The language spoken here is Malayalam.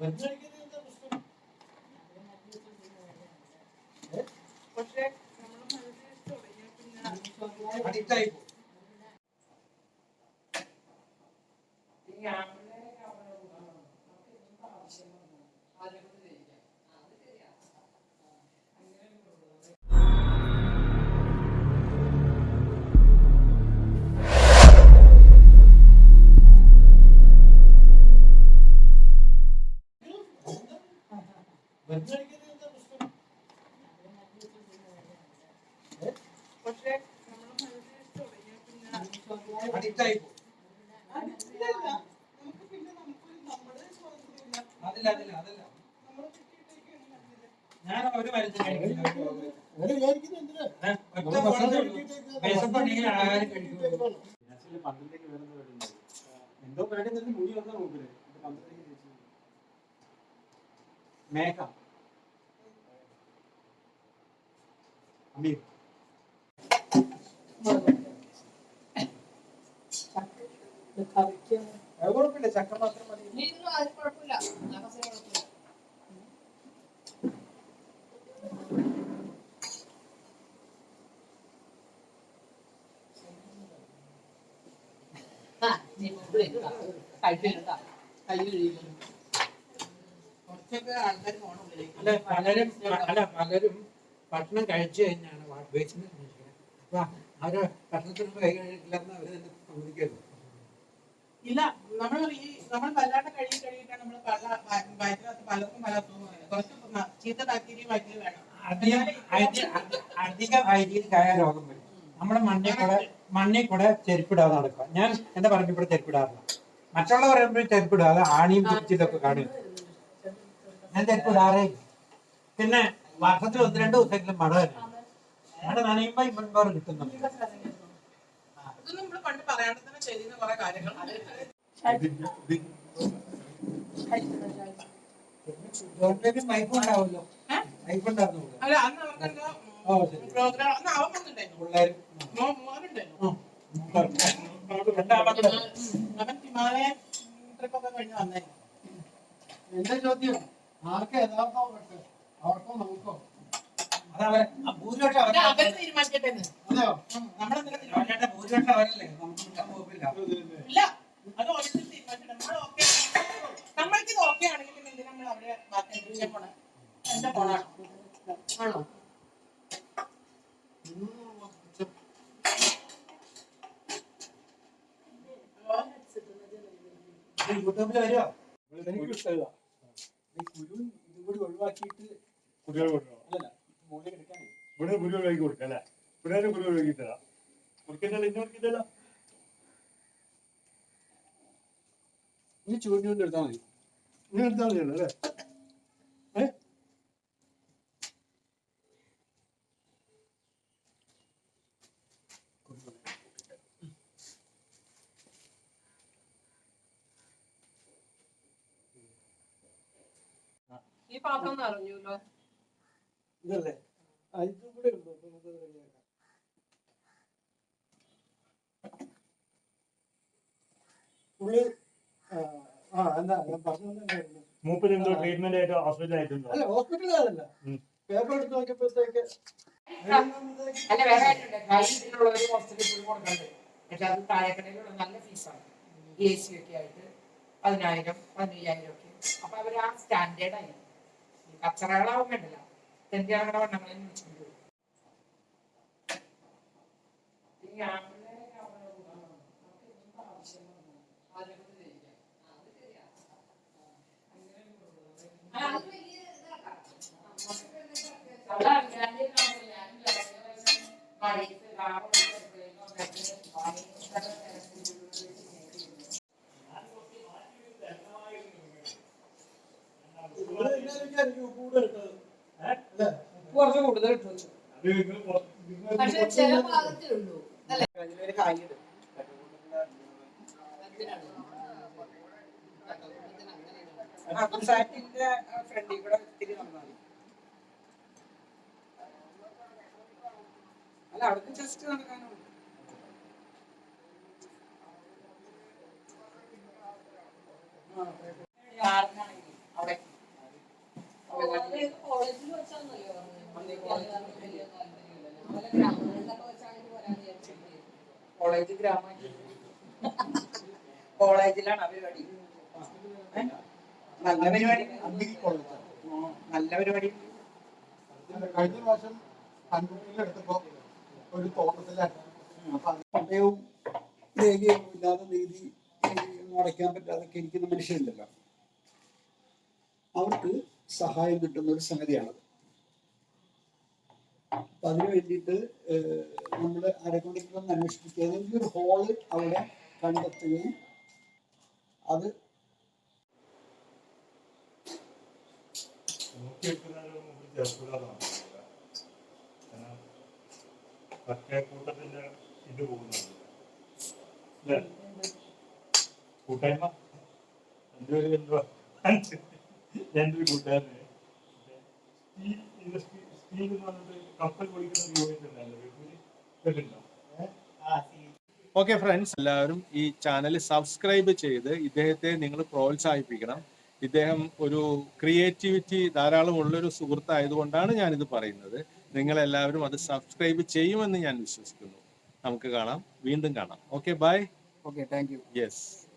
മരുന്ന് കഴിക്കുന്നത് എന്താ പ്രശ്നം പക്ഷേ നമ്മൾ മരുന്ന് തുടങ്ങിയ പിന്നെ അഡിക്റ്റ് ആയി പോകും പക്ഷേ നമ്മൾ മരുന്ന് തുടങ്ങിയ പിന്നെ അഡിക്റ്റ് ആയി പോകും. അതില്ല അതില്ല അതല്ല. ഞാൻ ഒരു മരുന്ന് കഴിക്കില്ല വിശപ്പുണ്ടെങ്കിൽ ആഹാരം. നാച്ചുറലി പന്ത്രണ്ടേക്ക് വേറെന്തോ എന്തോ പരിപാടി തന്നെ മുടി വന്ന ഇത് പന്ത്രണ്ടേക്ക് ചേച്ചി മേഘ അമീർ ചക്ക മാത്രം. അല്ല പലരും അല്ല പലരും ഭക്ഷണം കഴിച്ചു കഴിഞ്ഞാണ് വേസ്റ്റ് അപ്പൊ കൈ തന്നെ സമ്മതിക്കരുത്. ഇല്ല നമ്മൾ ഈ നമ്മൾ വല്ലാണ്ട് കഴുകി കഴുകിയിട്ടാണ് നമ്മൾ വ- വയറ്റിനകത്ത് പലർക്കും പല. കുറച്ച് ചീത്ത ബാക്ടീരിയ വയറ്റിൽ വേണം. അധികം അധി- അധി- അധിക ഹൈജീനിക് ആയ രോഗം വരും. നമ്മുടെ മണ്ണിൽ കൂടെ മണ്ണിൽ കൂടെ ചെരുപ്പിടാതെ നടക്കുക. ഞാൻ എന്റെ പറഞ്ഞു ഇവിടെ ചെരുപ്പിടാറില്ല. മറ്റുള്ളവർ പറയുമ്പോൾ ചെരുപ്പിടാതെ ആണിയും പിടിച്ചിട്ടൊക്കെ കാണുക ഞാൻ ചെരുപ്പിടാറേ. പിന്നെ വർഷത്തിൽ ഒന്ന് രണ്ട് ദിവസമെങ്കിലും മഴ തന്നെ. മഴ നനയുമ്പോ ഇമ്പൻപോർ കിട്ടുന്നുണ്ട് ഇതൊന്നും നമ്മൾ പണ്ട് പറയാണ്ട് തന്നെ ചെയ്യുന്ന കുറെ കാര്യങ്ങൾ. വൈഫ് ഉണ്ടാവുമല്ലോ? വൈഫ് ഉണ്ടായിരുന്നു അല്ല അന്ന് അവർക്കെന്തോ പ്രോഗ്രാം അന്ന് അവൻ വന്നിട്ടുണ്ടായിരുന്നു. മോനുണ്ടായിരുന്നു. അവൻ ഹിമാലയൻ ട്രിപ്പ് ഒക്കെ കഴിഞ്ഞ് വന്നായിരുന്നു എന്റെ ചോദ്യം? ആർക്കാ യഥാർത്ഥം അവർക്കോ നമുക്കോ? നമ്മൾക്ക് ഇത് ഓക്കെ ആണെങ്കിൽ പിന്നെ എന്തിനാ നമ്മൾ അവിടെ ബാക്കി ചെയ്യാൻ പോണേ? എന്റെ പോണാണ് ആണോ? യൂട്യൂബിൽ വരുമോ എനിക്ക് ഇഷ്ടമില്ല. ഒഴിവാക്കിയിട്ട് കുട്ടികൾ കൊടുക്കണം അല്ലല്ല. ഇവിടെ കുരു ഒഴുകി കൊടുക്കാം അല്ലേ? ഇവിടെ കുരു ഒഴുകി തരാം കുടിക്കുന്നില്ല ഇന്ന് കുടിക്കുന്നില്ല ഈ ചൂടിനുകൊണ്ട് എടുത്താൽ മതി. ഇനി എടുത്താൽ മതിയല്ലോ അല്ലേ? ഈ പാത്രം നിറഞ്ഞൂല്ലോ ഇതല്ലേ? ഇതും കൂടെ ഉള്ളൂ അപ്പൊ നമുക്ക് റെഡിയാക്കാം. പുള്ളി ആ, എന്താ ഞാൻ പറഞ്ഞു മൂപ്പര് എന്തോ ട്രീറ്റ്മെന്റ് ആയിട്ട് ഹോസ്പിറ്റലിൽ ആയിട്ടുണ്ടോ? അല്ല പേപ്പർ എടുത്ത് നോക്കിയപ്പോഴത്തേക്ക് അല്ല വേറെ ആയിട്ടുണ്ട്. കയ്യിലുള്ള ഒരു ഹോസ്റ്റലിൽ പോയി കൊടുക്കണ്ട് പക്ഷെ അത് താഴെക്കടയിലുള്ള നല്ല ഫീസാണ് എ സി ഒക്കെ ആയിട്ട് പതിനായിരം പതിനയ്യായിരം ഒക്കെ. അപ്പൊ അവർ ആ സ്റ്റാൻഡേർഡ് ആയി ഈ കച്ചറകളാവും വേണ്ടല്ല തെണ്ടിയാളുടെ വണ്ണങ്ങളെ വിളിച്ചുകൊണ്ട് വരും. ഈ ആമ്പിള്ളേരൊക്കെ അവിടെ ഉണ്ടാവും. അവർക്ക് എന്ത് ആവശ്യം വന്നാലും അവരെ കൊണ്ട് ചെയ്യിക്കാം. അത് ശരിയാ. അങ്ങനെ ഒരു problem. അവിടെ അഞ്ചാം ഞാനും ലക്ഷ വയസ്സ് മഴയത്ത് ലാഭം എടുത്ത് ഇവിടെ എല്ലാവരും വിചാരിക്കും കൂടുതൽ ഇട്ടത് അല്ലേ കുറച്ച് കൂടുതൽ ഇട്ടു പക്ഷെ ചില. ആ കുസാറ്റിന്റെ ഫ്രണ്ടിൽ കൂടെ ഇത്തിരി നടന്നാൽ അല്ല അവിടേക്ക് ജസ്റ്റ് നടക്കാനുണ്ട് ആ, കോളേജ് ഗ്രാമ. കോളേജിലാണ് പരിപാടി? നല്ല പരിപാടി. നല്ല പരിപാടി. കഴിഞ്ഞ പ്രാവശ്യം കണ്ണൂരിലെടുത്തപ്പോ ഒരു തോട്ടത്തിലായിരുന്നു രേഖയും ഇല്ലാതെ നീതി അടയ്ക്കാൻ പറ്റാതൊക്കെ ഇരിക്കുന്ന മനുഷ്യരുണ്ടല്ലോ അവർക്ക് സഹായം കിട്ടുന്ന ഒരു സംഗതിയാണത്. അപ്പൊ അതിനു വേണ്ടിയിട്ട് നമ്മൾ ആരെക്കൊണ്ടെങ്കിലും അന്വേഷിപ്പിക്കുക ഏതെങ്കിലും ഒരു ഹോൾ അവിടെ കണ്ടെത്തുകയും അത് കൂട്ടത്തിന്റെ ഇത് പോകുന്നുണ്ട്? കൂട്ടായ്മ? ഒരു എന്തുവാ എന്റെ ഒരു കൂട്ടുകാരന്. സ്റ്റീൽ ഇൻഡസ്ട്രി സ്റ്റീൽ എന്ന് പറഞ്ഞിട്ട് കപ്പൽ പൊളിക്കുന്ന ഒരു യൂണിറ്റ് ഉണ്ടായിരുന്നു. ഓക്കെ ഫ്രണ്ട്സ് എല്ലാവരും ഈ ചാനൽ സബ്സ്ക്രൈബ് ചെയ്ത് ഇദ്ദേഹത്തെ നിങ്ങൾ പ്രോത്സാഹിപ്പിക്കണം. ഇദ്ദേഹം ഒരു ക്രിയേറ്റിവിറ്റി ധാരാളം ഉള്ളൊരു സുഹൃത്തായതുകൊണ്ടാണ് ഞാനിത് പറയുന്നത്. നിങ്ങൾ എല്ലാവരും അത് സബ്സ്ക്രൈബ് ചെയ്യുമെന്ന് ഞാൻ വിശ്വസിക്കുന്നു. നമുക്ക് കാണാം. വീണ്ടും കാണാം. Okay bye. Okay thank you. Yes.